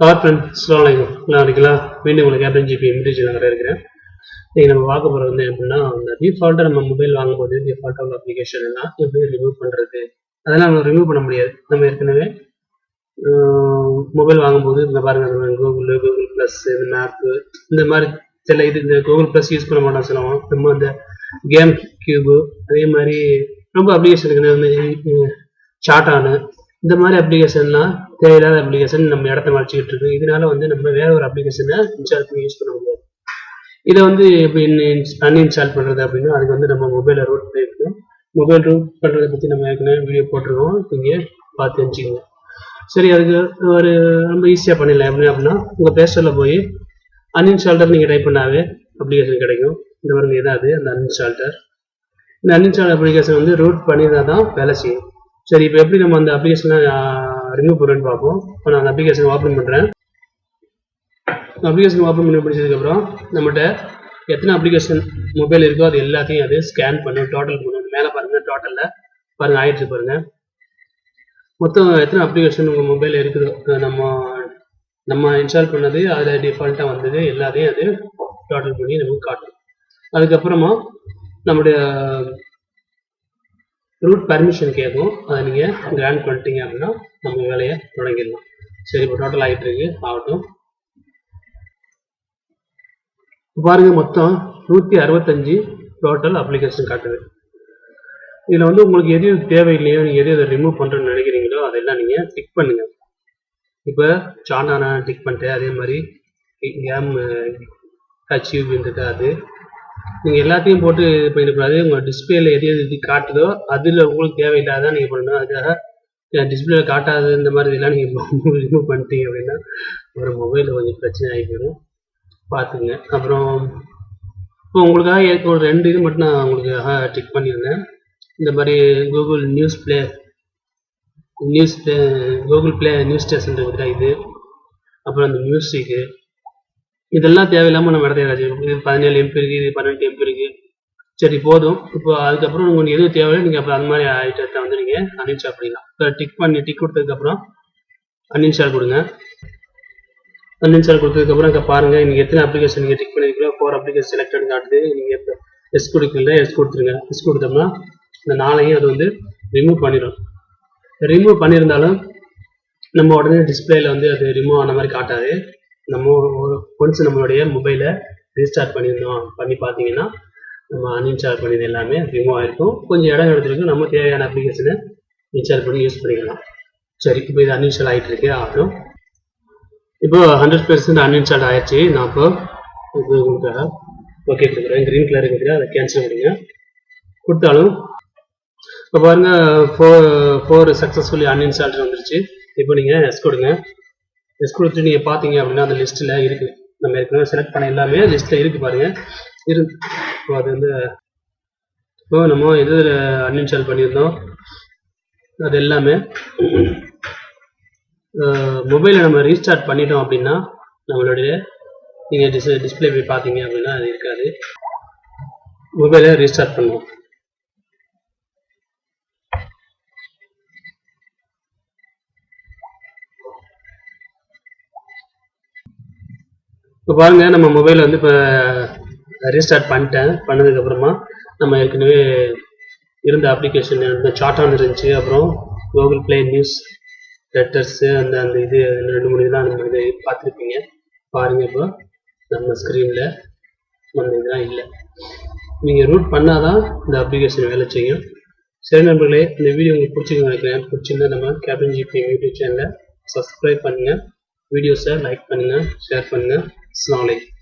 Hi friends அஸ்லாம் வலைக்கம் நான் இருக்கீங்களா மீண்டும் உங்களுக்கு கேப்டன் ஜிபி இன்விடேஷன் வர இருக்கிறேன். நீங்கள் நம்ம பார்க்க போகிறது வந்து எப்படின்னா அந்த டிஃபால்ட்டாக நம்ம மொபைல் வாங்கும்போது டிஃபால்ட்டாக உள்ள அப்ளிகேஷன் எல்லாம் எப்படி ரிமூவ் பண்ணுறது அதெல்லாம் நம்ம ரிமூவ் பண்ண முடியாது. நம்ம ஏற்கனவே மொபைல் வாங்கும்போது இந்த பாருங்க கூகுள் கூகுள் ப்ளஸ் இந்த மேப்பு இந்த மாதிரி சில இது இந்த கூகுள் ப்ளஸ் யூஸ் பண்ண மாட்டோம் சொல்லுவோம் நம்ம இந்த கேம் கியூபு அதே மாதிரி ரொம்ப அப்ளிகேஷன் இருக்குது இந்த சாட்டானு இந்த மாதிரி அப்ளிகேஷன்லாம் தேவையில்லாத அப்ளிகேஷன் நம்ம இடத்த மறைச்சிக்கிட்டு இருக்கு. இதனால வந்து நம்ம வேற ஒரு அப்ளிகேஷனை இன்ஸ்டால் பண்ணி யூஸ் பண்ண முடியாது. இதை வந்து எப்படி அன்இன்ஸ்டால் பண்ணுறது அப்படின்னா அதுக்கு வந்து நம்ம மொபைலை ரூட் பண்ணியிருக்கோம் மொபைல் ரூட் பண்ணுறதை பற்றி நம்ம ஏற்கனவே வீடியோ போட்டிருக்கோம். நீங்கள் பார்த்து தெரிஞ்சுக்கோங்க. சரி அதுக்கு ஒரு ரொம்ப ஈஸியாக பண்ணிடலாம். எப்படி அப்படின்னா உங்கள் பேஸ்டரில் போய் அன்இன்ஸ்டால்டர் நீங்கள் டைப் பண்ணாவே அப்ளிகேஷன் கிடைக்கும். இந்த மாதிரி இதான் அது அந்த அன்இன்ஸ்டால்டர் இந்த அன்இன்ஸ்டால் அப்ளிகேஷன் வந்து ரூட் பண்ணியிருந்தால் தான் வேலை செய்யும். சரி இப்போ எப்படி நம்ம அந்த அப்ளிகேஷனை ரிமூவ் பண்ணுறேன்னு பார்ப்போம். இப்போ நான் அந்த அப்ளிகேஷன் ஓப்பன் பண்ணுறேன் அப்ளிகேஷன் ஓப்பன் பண்ணி பிடிச்சதுக்கப்புறம் நம்மகிட்ட எத்தனை அப்ளிகேஷன் மொபைல் இருக்கோ அது எல்லாத்தையும் அது ஸ்கேன் பண்ணும் டோட்டல் பண்ணும் மேலே பாருங்கள் டோட்டலில் பாருங்கள் ஆயிடுச்சு பாருங்கள் மொத்தம் எத்தனை அப்ளிகேஷன் உங்கள் மொபைலில் இருக்குது? நம்ம நம்ம இன்ஸ்டால் பண்ணது அதில் டிஃபால்ட்டாக வந்தது எல்லாத்தையும் அது டோட்டல் பண்ணி நமக்கு காட்டும். அதுக்கப்புறமா நம்முடைய ரூட் பர்மிஷன் கேட்கும். அதை நீங்கள் கிராண்ட் பண்ணிட்டீங்க அப்படின்னா நம்ம வேலையை தொடங்கிடலாம். சரி இப்போ டோட்டல் ஆகிட்டு இருக்கு. ஆகட்டும். பாருங்க மொத்தம் நூற்றி அறுபத்தஞ்சு டோட்டல் அப்ளிகேஷன் காட்டுது. இதில் வந்து உங்களுக்கு எது எது தேவையில்லையோ நீங்கள் எது எதை ரிமூவ் பண்ணுறேன்னு நினைக்கிறீங்களோ அதெல்லாம் நீங்கள் டிக் பண்ணுங்க. இப்போ சாண்டானா டிக் பண்ணிட்டேன். அதே மாதிரி கேம் ஹச்யூபின்றது அது. நீங்கள் எல்லாத்தையும் போட்டு இது பண்ணிடக்கூடாது உங்கள் டிஸ்பிளேல எது எது இது காட்டுதோ அதில் உங்களுக்கு தேவையில்லாத நீங்கள் பண்ணணும். அதுக்காக டிஸ்பிளேல காட்டாது இந்த மாதிரி இதெல்லாம் நீங்கள் ரிமூவ் பண்ணிட்டீங்க அப்படின்னா அப்புறம் மொபைலில் கொஞ்சம் பிரச்சனை ஆகி போயிடும். பார்த்துங்க அப்புறம் இப்போ உங்களுக்காக ஏற்க ஒரு ரெண்டு இது மட்டும் நான் உங்களுக்காக டிக் பண்ணியிருந்தேன். இந்த மாதிரி Google news play news play Google play news station இருக்குதா இது. அப்புறம் அந்த மியூசிக்கு இதெல்லாம் தேவையில்லாமல் நம்ம இடத்த இது பதினேழு எம்பி இருக்குது இது பன்னெண்டு எம்பி இருக்குது சரி போதும். இப்போ அதுக்கப்புறம் உங்களுக்கு எதுவும் தேவையில்லை நீங்கள் அப்போ அந்த மாதிரி ஐட்டத்தை வந்து நீங்கள் அன்இன்ஸ்டால் பண்ணிக்கலாம். இப்போ டிக் பண்ணி டிக் கொடுத்ததுக்கப்புறம் அன்இன்ஸ்டால் கொடுங்க. அன்இன்ஸ்டால் கொடுத்ததுக்கப்புறம் இங்கே பாருங்கள் நீங்கள் எத்தனை அப்ளிகேஷன் நீங்கள் டிக் பண்ணிருக்கீங்களோ ஃபோர் அப்ளிகேஷன் செலக்டட் காட்டுது. நீங்கள் இப்போ எஸ் கொடுக்கல எஸ் கொடுத்துருங்க. எஸ் கொடுத்தோம்னா இந்த நாளையும் அது வந்து ரிமூவ் பண்ணிடும் ரிமூவ் பண்ணியிருந்தாலும் நம்ம உடனே டிஸ்பிளேல வந்து அது ரிமூவ் ஆன மாதிரி காட்டாது. நம்ம ஒன்ஸ் நம்மளுடைய மொபைலை ரீஸ்டார்ட் பண்ணியிருந்தோம் பண்ணி பார்த்தீங்கன்னா நம்ம அன்இன்ஸ்டால் பண்ணியது எல்லாமே ரிமூவ் ஆகிருக்கும் கொஞ்சம் இடம் எடுத்துருக்கு. நம்ம தேவையான அப்ளிகேஷனை இன்ஸ்டால் பண்ணி யூஸ் பண்ணிக்கலாம். சரி இப்போ இது அன்இன்ஸ்டால் ஆகிட்டு இருக்கே ஆகட்டும் இப்போ ஹண்ட்ரட் பெர்சன்ட் அன்இன்ஸ்டால் ஆயிடுச்சு. நான் இப்போ உங்களுக்காக ஓகே கொடுக்குறேன் க்ரீன் கலர் இருக்குது அதை கேன்சல் பண்ணுங்க கொடுத்தாலும் இப்போ பாருங்க ஃபோர் ஃபோர் சக்ஸஸ்ஃபுல்லி அன்இன்ஸ்டால்டு வந்துருச்சு. இப்போ நீங்கள் எஸ் கொடுங்க. எஸ் கொடுத்து நீங்கள் பார்த்தீங்க அப்படின்னா அந்த லிஸ்ட்டில் இருக்குது நம்ம ஏற்கனவே செலக்ட் பண்ண எல்லாமே லிஸ்ட்டில் இருக்குது பாருங்கள் இரு அது வந்து இப்போ நம்ம எது அன்இன்ஸ்டால் பண்ணியிருந்தோம். அது எல்லாமே மொபைலை நம்ம ரீஸ்டார்ட் பண்ணிட்டோம் அப்படின்னா நம்மளுடைய நீங்கள் டிஸ் டிஸ்பிளே போய் பார்த்தீங்க அப்படின்னா அது இருக்காது. மொபைலை ரீஸ்டார்ட் பண்ணுவோம். இப்போ பாருங்க நம்ம மொபைலை வந்து இப்போ ரீஸ்டார்ட் பண்ணிட்டேன். பண்ணதுக்கப்புறமா நம்ம ஏற்கனவே இருந்த அப்ளிகேஷன் சார்ட் சாட்டான் இருந்துச்சு. அப்புறம் கூகுள் பிளே நியூஸ் லெட்டர்ஸு அந்த அந்த இது ரெண்டு மூணு இதெல்லாம் நம்ம இது பார்த்துருப்பீங்க. பாருங்க இப்போ நம்ம ஸ்க்ரீனில் அந்த இதெல்லாம் இல்லை. நீங்கள் ரூட் பண்ணால் தான் இந்த அப்ளிகேஷன் வேலை செய்யும். சரி நண்பர்களே இந்த வீடியோ உங்களுக்கு பிடிச்சிருக்கு நினைக்கிறேன். பிடிச்சிருந்தா நம்ம கேப்டன் ஜிபி யூடியூப் சேனலை சப்ஸ்கிரைப் பண்ணுங்கள் வீடியோஸை லைக் பண்ணுங்கள் ஷேர் பண்ணுங்கள் அஸ்லாம் வலைக்கம்